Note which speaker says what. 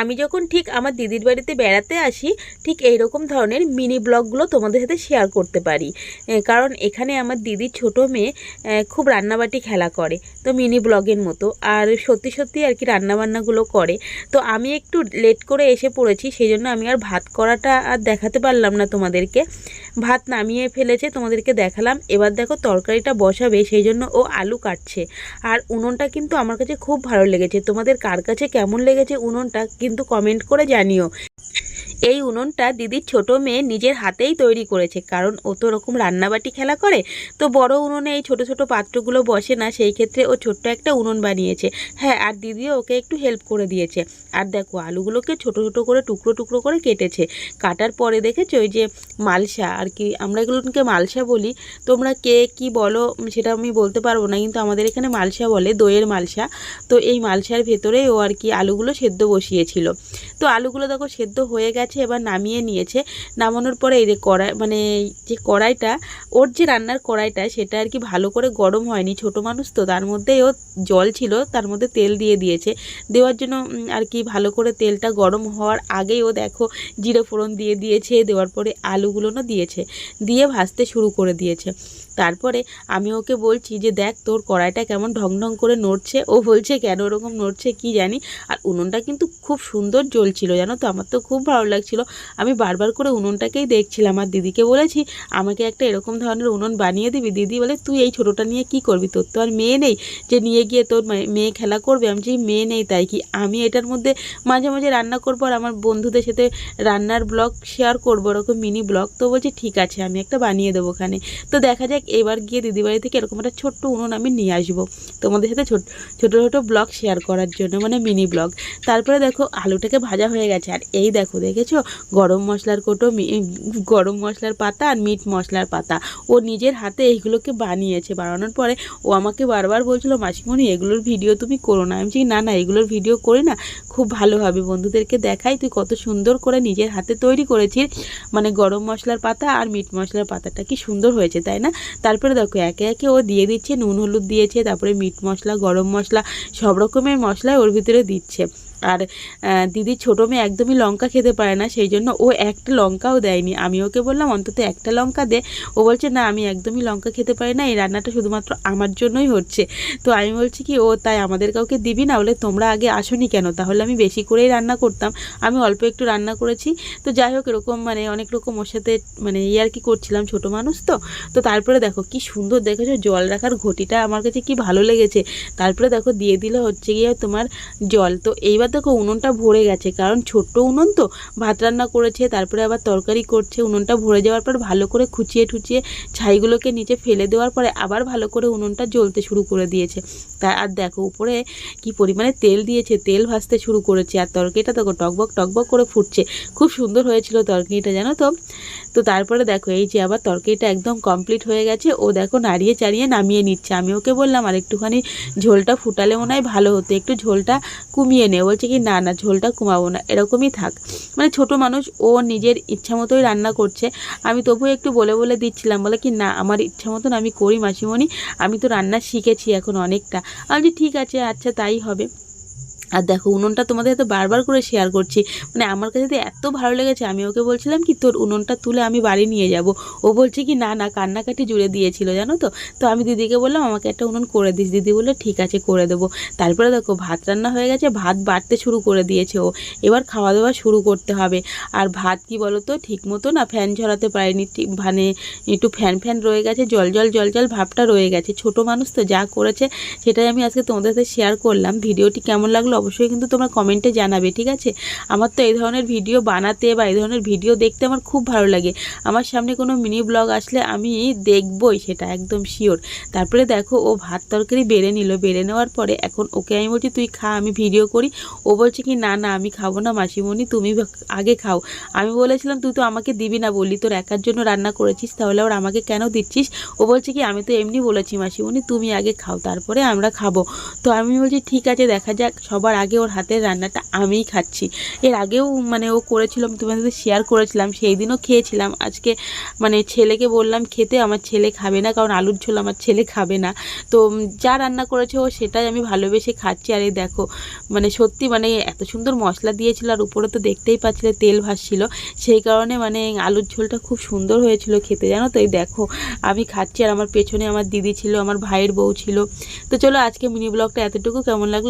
Speaker 1: আমি যখন ঠিক আমার দিদির বাড়িতে বেড়াতে আসি, ঠিক এই রকম ধরনের মিনি ব্লগগুলো তোমাদের সাথে শেয়ার করতে পারি। কারণ এখানে আমার দিদির ছোট মেয়ে খুব রান্নাবাটি খেলা করে, তো মিনি ব্লগের মতো। আর সত্যি সত্যি আর কি রান্নাবান্নাগুলো করে। তো আমি একটু লেট করে এসে পড়েছি, সেই জন্য আমি আর ভাত করাটা আর দেখাতে পারলাম না তোমাদেরকে। ভাত নামিয়ে ফেলেছে, তোমাদেরকে দেখালাম। এবার দেখো তরকারিটা বসাবে, সেই জন্য ও আলু কাটছে। আর উনুনটা কিন্তু আমার কাছে খুব ভালো লেগেছে। তোমাদের কার কাছে কেমন লেগেছে উনুনটা, কিন্তু কমেন্ট করে জানিও। এই উনুনটা দিদির ছোট মেয়ে নিজের হাতেই তৈরি করেছে, কারণ ও তো ওরকম রান্নাবাটি খেলা করে। তো বড় উনুনে এই ছোট ছোট পাত্রগুলো বসে না, সেই ক্ষেত্রে ও ছোট্ট একটা উনুন বানিয়েছে। হ্যাঁ আর দিদিও ওকে একটু হেল্প করে দিয়েছে। আর দেখো, আলুগুলোকে ছোট ছোট করে টুকরো টুকরো করে কেটেছে। কাটার পরে দেখেছ ওই যে মালসা, আর কি আমরা এগুলোকে মালসা বলি। তোমরা কে কি বলো সেটা আমি বলতে পারব না, কিন্তু আমাদের এখানে মালসা বলে, দইয়ের মালসা। তো এই মালসার ভেতরে ও আর কি আলুগুলো সেদ্ধ বসিয়েছিল। তো আলুগুলো দেখো সেদ্ধ হয়ে গেছে। এবার নামিয়ে নিয়েছে। নামানোর পরে এই যে কড়াই মানে যে কড়াইটা, ওর যে রান্নার কড়াইটা, সেটা আর কি ভালো করে গরম হয়নি। ছোট মানুষ তো, তার মধ্যেই ও জল ছিল, তার মধ্যে তেল দিয়ে দিয়েছে। দেওয়ার জন্য আর কি ভালো করে তেলটা গরম হওয়ার আগেই ও দেখো জিরে ফোড়ন দিয়ে দিয়েছে, দেওয়ার পরে আলুগুলোও দিয়েছে, দিয়ে ভাজতে শুরু করে দিয়েছে। তারপরে আমি ওকে বলছি যে, দেখ, তোর কড়াইটা কেমন ঢং ঢং করে নড়ছে। ও বলছে, কেন ওরকম নড়ছে, কি জানি? আর উনুনটা কিন্তু খুব সুন্দর জ্বলছিল, জানো তো? আমার তো খুব ভালো লাগছিল। আমি বারবার করে উনুনটাকেই দেখছিলাম আর দিদিকে বলেছি, আমাকে একটা এরকম ধরনের উনুন বানিয়ে দিবি? দিদি বলে, তুই এই ছোটোটা নিয়ে কি করবি? তোর তো আর মেয়ে নেই যে নিয়ে গিয়ে তোর মেয়ে খেলা করবে। আমি যে মেয়ে নেই তাই কি? আমি এটার মধ্যে মাঝে মাঝে রান্না করব আর আমার বন্ধুদের সাথে রান্নার ব্লগ শেয়ার করব, ওরকম মিনি ব্লগ। তো বলছি, ঠিক আছে, আমি একটা বানিয়ে দেবো ওখানে। তো দেখা যাক, এবার গিয়ে দিদিবাড়ি থেকে এরকম একটা ছোট্ট উনুন আমি নিয়ে আসব তোমাদের সাথে ছোট, ছোটো ছোটো ব্লগ শেয়ার করার জন্য মানে মিনি ব্লগ। তারপরে দেখো, আলুটাকে ভাজা হয়ে গেছে। আর এই দেখো দেখেছ গরম মশলার কোটো গরম মশলার পাতা আর মিট মশলার পাতা। ও নিজের হাতে এইগুলোকে বানিয়েছে। বানানোর পরে ও আমাকে বারবার বলছিল, মাসিমণি, এগুলোর ভিডিও তুমি করো না। আমি না না, এগুলোর ভিডিও করি না। খুব ভালো হবে। বন্ধুদেরকে দেখাই। তুই কত সুন্দর করে নিজের হাতে তৈরি করেছিস। মানে গরম মশলার পাতা আর মিট মশলার পাতাটা কি সুন্দর হয়েছে, তাই না? তারপরে দেখো, একে একে ও দিয়ে দিচ্ছে, নুন, হলুদ দিয়েছে, তারপরে মিট মশলা, গরম মশলা, সব রকমের মশলা ওর ভিতরে দিচ্ছে। আর দিদির ছোটো মেয়ে একদমই লঙ্কা খেতে পারে না, সেই জন্য ও একটা লঙ্কাও দেয়নি। আমি ওকে বললাম, অন্তত একটা লঙ্কা দে। ও বলছে, না, আমি একদমই লঙ্কা খেতে পারি না, এই রান্নাটা শুধুমাত্র আমার জন্যই হচ্ছে। তো আমি বলছি কি, ও, তাই আমাদের কাউকে দিবি না? বলে, তোমরা আগে আসোনি কেন? তাহলে আমি বেশি করেই রান্না করতাম। আমি অল্প একটু রান্না করেছি। তো যাই হোক, এরকম মানে অনেক রকম ওর সাথে মানে ইয়ে আর কি করছিলাম, ছোটো মানুষ তো। তো তারপরে দেখো, কি সুন্দর দেখেছ, জল রাখার ঘটিটা আমার কাছে কি ভালো লেগেছে। তারপরে দেখো, দিয়ে দিলে হচ্ছে গিয়ে তোমার জল। তো এইবার দেখো উনুনটা ভরে গেছে, কারণ ছোট্ট উনুন তো। ভাত রান্না করেছে, তারপরে আবার তরকারি করছে। উনুনটা ভরে যাওয়ার পর ভালো করে খুচিয়ে ঠুচিয়ে ছাইগুলোকে নিচে ফেলে দেওয়ার পরে আবার ভালো করে উনুনটা জ্বলতে শুরু করে দিয়েছে। তা আর দেখো, উপরে কি পরিমাণে তেল দিয়েছে, তেল ভাজতে শুরু করেছে। আর তরকারিটা দেখো টকবক টকবক করে ফুটছে। খুব সুন্দর হয়েছিল তরকারিটা, জানো তো? তো তারপরে দেখো, এই যে আবার তরকারিটা একদম কমপ্লিট হয়ে গেছে। ও দেখো নাড়িয়ে চাড়িয়ে নামিয়ে নিচ্ছে। আমি ওকে বললাম, আর একটুখানি ঝোলটা ফুটালে মনে হয় ভালো হতো। একটু ঝোলটা কমিয়ে নে। বলছে কি, না না, ঝোলটা কমাবো না। এরকমই থাক। মানে ছোট মানুষ, ও নিজের ইচ্ছা মতোই রান্না করছে। আমি তবুও একটু বলে বলে দিচ্ছিলাম, বলে কি, না, আমার ইচ্ছা মতন আমি করি মাসিমণি, আমি তো রান্না শিখেছি এখন অনেকটা। আমি ঠিক আছে আচ্ছা তাই হবে। আর দেখো উনুনটা তোমাদের সাথে বারবার করে শেয়ার করছি। মানে আমার কাছে তো এত ভালো লেগেছে, আমি ওকে বলছিলাম কি, তোর উনুনটা তুলে আমি বাড়ি নিয়ে যাব। ও বলছে কি, না না, কান্নাকাটি জুড়ে দিয়েছিল, জানো তো? তো আমি দিদিকে বললাম, আমাকে একটা উনুন করে দিস। দিদি বলল, ঠিক আছে, করে দেবো। তারপরে দেখো ভাত রান্না হয়ে গেছে, ভাত বাড়তে শুরু করে দিয়েছে ও। এবার খাওয়া দাওয়া শুরু করতে হবে। আর ভাত কি বলো তো ঠিক মতো না ফ্যান ঝরাতে পারেনি ঠিক মানে একটু ফ্যান ফ্যান রয়ে গেছে, জল জল জল জল ভাবটা রয়ে গেছে। ছোট মানুষ তো যা করেছে, সেটাই আমি আজকে তোমাদের সাথে শেয়ার করলাম। ভিডিওটি কেমন লাগল অবশ্যই কিন্তু তোমরা কমেন্টে জানাবে, ঠিক আছে? আমার তো এই ধরনের ভিডিও বানাতে বা এই ধরনের ভিডিও দেখতে আমার খুব ভালো লাগে। আমার সামনে কোনো মিনি ব্লগ আসলে আমি দেখবই সেটা একদম শিওর তারপরে দেখো, ও ভাত তরকারি বেড়ে নিল। বেড়ে নেওয়ার পরে এখন ওকে আমি বলছি, তুই খা, আমি ভিডিও করি। ও বলছে কি, না না, আমি খাব না মাসিমণি, তুমি আগে খাও। আমি বলেছিলাম, তুই তো আমাকে দিবি না বললি, তোর একার জন্য রান্না করেছিস, তাহলে ওর আমাকে কেন দিচ্ছিস? ও বলছে কি, আমি তো এমনি বলেছি মাসিমণি, তুমি আগে খাও, তারপরে আমরা খাব। তো আমি বলছি, ঠিক আছে, দেখা যাক সবার সবার আগে ওর হাতের রান্নাটা আমিই খাচ্ছি। এর আগেও মানে ও করেছিল, আমি তোমাদের শেয়ার করেছিলাম, সেই দিনও খেয়েছিলাম। আজকে মানে ছেলেকে বললাম, খেতে আমার ছেলে খাবে না, কারণ আলুর ঝোল আমার ছেলে খাবে না। তো যা রান্না করেছে ও, সেটাই আমি ভালোবেসে খাচ্ছি। আর এই দেখো মানে সত্যি মানে এত সুন্দর মশলা দিয়েছিল, আর উপরে তো দেখতেই পাচ্ছিলে তেল ভাসছিল। সেই কারণে মানে আলুর ঝোলটা খুব সুন্দর হয়েছিল খেতে, জানো তো? এই দেখো, আমি খাচ্ছি, আর আমার পেছনে আমার দিদি ছিল, আমার ভাইয়ের বউ ছিল। তো চলো আজকে মিনি ব্লগটা এতটুকু। কেমন লাগল?